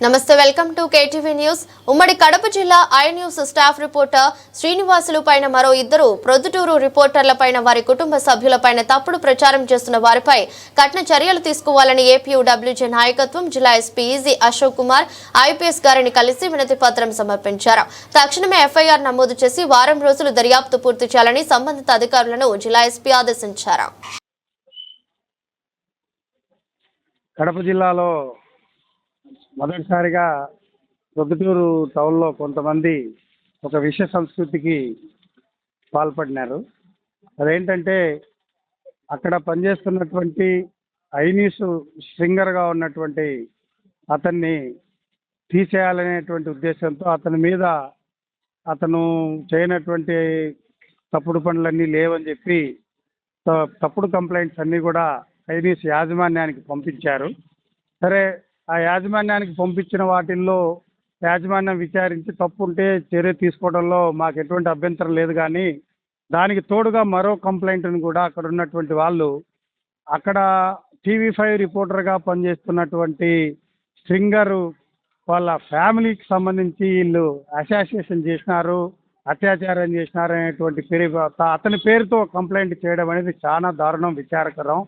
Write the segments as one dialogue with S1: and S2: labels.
S1: నమస్తే welcome to KTV news. ఉమ్మడి కడప జిల్లా I news staff reporter Srinivasulu పైన మరో ఇద్దరు ప్రొద్దుటూరు రిపోర్టర్ల పైన వారి కుటుంబ సభ్యులపైన తప్పుడు ప్రచారం చేస్తున్న వారిపై కఠిన చర్యలు తీసుకోవాలని ఏపీయూడబ్ల్యూజే నాయకత్వం జిల్లా ఎస్పీ ఈజీ అశోక్ కుమార్ ఐపీఎస్ గారిని కలిసి వినతి పత్రం సమర్పించారు. తక్షణమే ఎఫ్ఐఆర్ నమోదు చేసి వారం రోజులు దర్యాప్తు పూర్తి చేయాలని సంబంధిత అధికారులను జిల్లా ఎస్పీ ఆదేశించారు.
S2: కడప జిల్లాలో మొదటిసారిగా ప్రొద్దుటూరు టౌన్లో కొంతమంది ఒక విష సంస్కృతికి పాల్పడినారు. అదేంటంటే అక్కడ పనిచేస్తున్నటువంటి ఐనీస్ స్ట్రింగర్గా ఉన్నటువంటి అతన్ని తీసేయాలనేటువంటి ఉద్దేశంతో అతని మీద అతను చేయనటువంటి తప్పుడు పనులన్నీ లేవని చెప్పి త- తప్పుడు కంప్లైంట్స్ అన్నీ కూడా ఐనీస్ యాజమాన్యానికి పంపించారు. సరే ఆ యాజమాన్యానికి పంపించిన వాటిల్లో యాజమాన్యం విచారించి తప్పు ఉంటే చర్య తీసుకోవడంలో మాకు ఎటువంటి అభ్యంతరం లేదు కానీ దానికి తోడుగా మరో కంప్లైంట్ని కూడా అక్కడ ఉన్నటువంటి వాళ్ళు అక్కడ టీవీ ఫైవ్ రిపోర్టర్గా పనిచేస్తున్నటువంటి సింగరు వాళ్ళ ఫ్యామిలీకి సంబంధించి వీళ్ళు అసోసియేషన్ చేసినారు అత్యాచారం చేసినారు అనేటువంటి పేరు అతని పేరుతో కంప్లైంట్ చేయడం అనేది చాలా దారుణం విచారకరం.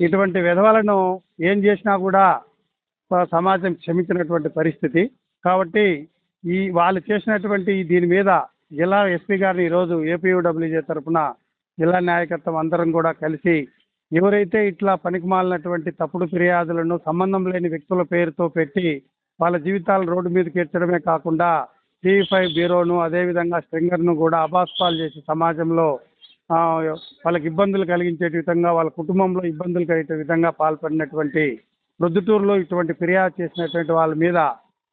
S2: ఇటువంటి విధవలను ఏం చేసినా కూడా సమాజం క్షమించినటువంటి పరిస్థితి. కాబట్టి ఈ వాళ్ళు చేసినటువంటి దీని మీద జిల్లా ఎస్పీ గారిని ఈరోజు ఏపీయూడబ్ల్యూజే తరఫున జిల్లా నాయకత్వం అందరం కూడా కలిసి ఎవరైతే ఇట్లా పనికిమాలినటువంటి తప్పుడు ఫిర్యాదులను సంబంధం లేని వ్యక్తుల పేరుతో పెట్టి వాళ్ళ జీవితాలు రోడ్డు మీదకి ఎత్తడమే కాకుండా టీవీ ఫైవ్ బ్యూరోను అదేవిధంగా స్ట్రింగర్ను కూడా అబాస్పాలు చేసి సమాజంలో వాళ్ళకి ఇబ్బందులు కలిగించే విధంగా వాళ్ళ కుటుంబంలో ఇబ్బందులు కలిగే విధంగా పాల్పడినటువంటి ప్రొద్దుటూరులో ఇటువంటి ఫిర్యాదు చేసినటువంటి వాళ్ళ మీద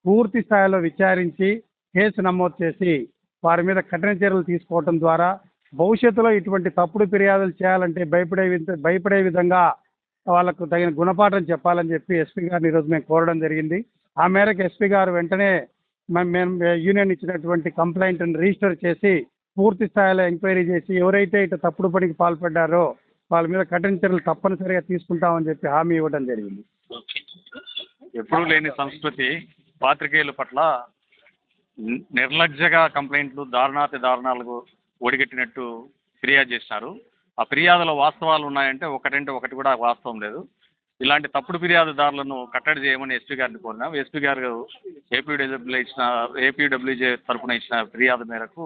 S2: పూర్తి స్థాయిలో విచారించి కేసు నమోదు చేసి వారి మీద కఠిన చర్యలు తీసుకోవడం ద్వారా భవిష్యత్తులో ఇటువంటి తప్పుడు ఫిర్యాదులు చేయాలంటే భయపడే భయపడే విధంగా వాళ్ళకు తగిన గుణపాఠం చెప్పాలని చెప్పి ఎస్పీ గారిని ఈరోజు మేము కోరడం జరిగింది. ఆ మేరకు ఎస్పీ గారు వెంటనే మేము యూనియన్ ఇచ్చినటువంటి కంప్లైంట్ని రిజిస్టర్ చేసి పూర్తి స్థాయిలో ఎంక్వైరీ చేసి ఎవరైతే ఇటు తప్పుడు పనికి పాల్పడ్డారో వాళ్ళ మీద కఠిన చర్యలు తప్పనిసరిగా తీసుకుంటామని చెప్పి హామీ ఇవ్వడం జరిగింది.
S3: ఎప్పుడూ లేని సంస్కృతి పాత్రికేయుల పట్ల నిర్లజ్జగా కంప్లైంట్లు దారుణాతి దారుణాలకు ఒడిగట్టినట్టు ఫిర్యాదు చేసినారు ఆ ఫిర్యాదులో వాస్తవాలు ఉన్నాయంటే ఒకటంటే ఒకటి కూడా వాస్తవం లేదు. ఇలాంటి తప్పుడు ఫిర్యాదుదారులను కట్టడి చేయమని ఎస్పీ గారిని కోరినాం. ఎస్పీ గారు ఏపీడబ్ల్యూ ఇచ్చిన ఏపీడబ్ల్యూజే తరఫున ఇచ్చిన ఫిర్యాదు మేరకు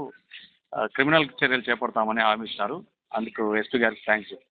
S3: క్రిమినల్ చర్యలు చేపడతామని హామీ ఇచ్చినారు అందుకు ఎస్పీ గారికి థ్యాంక్స్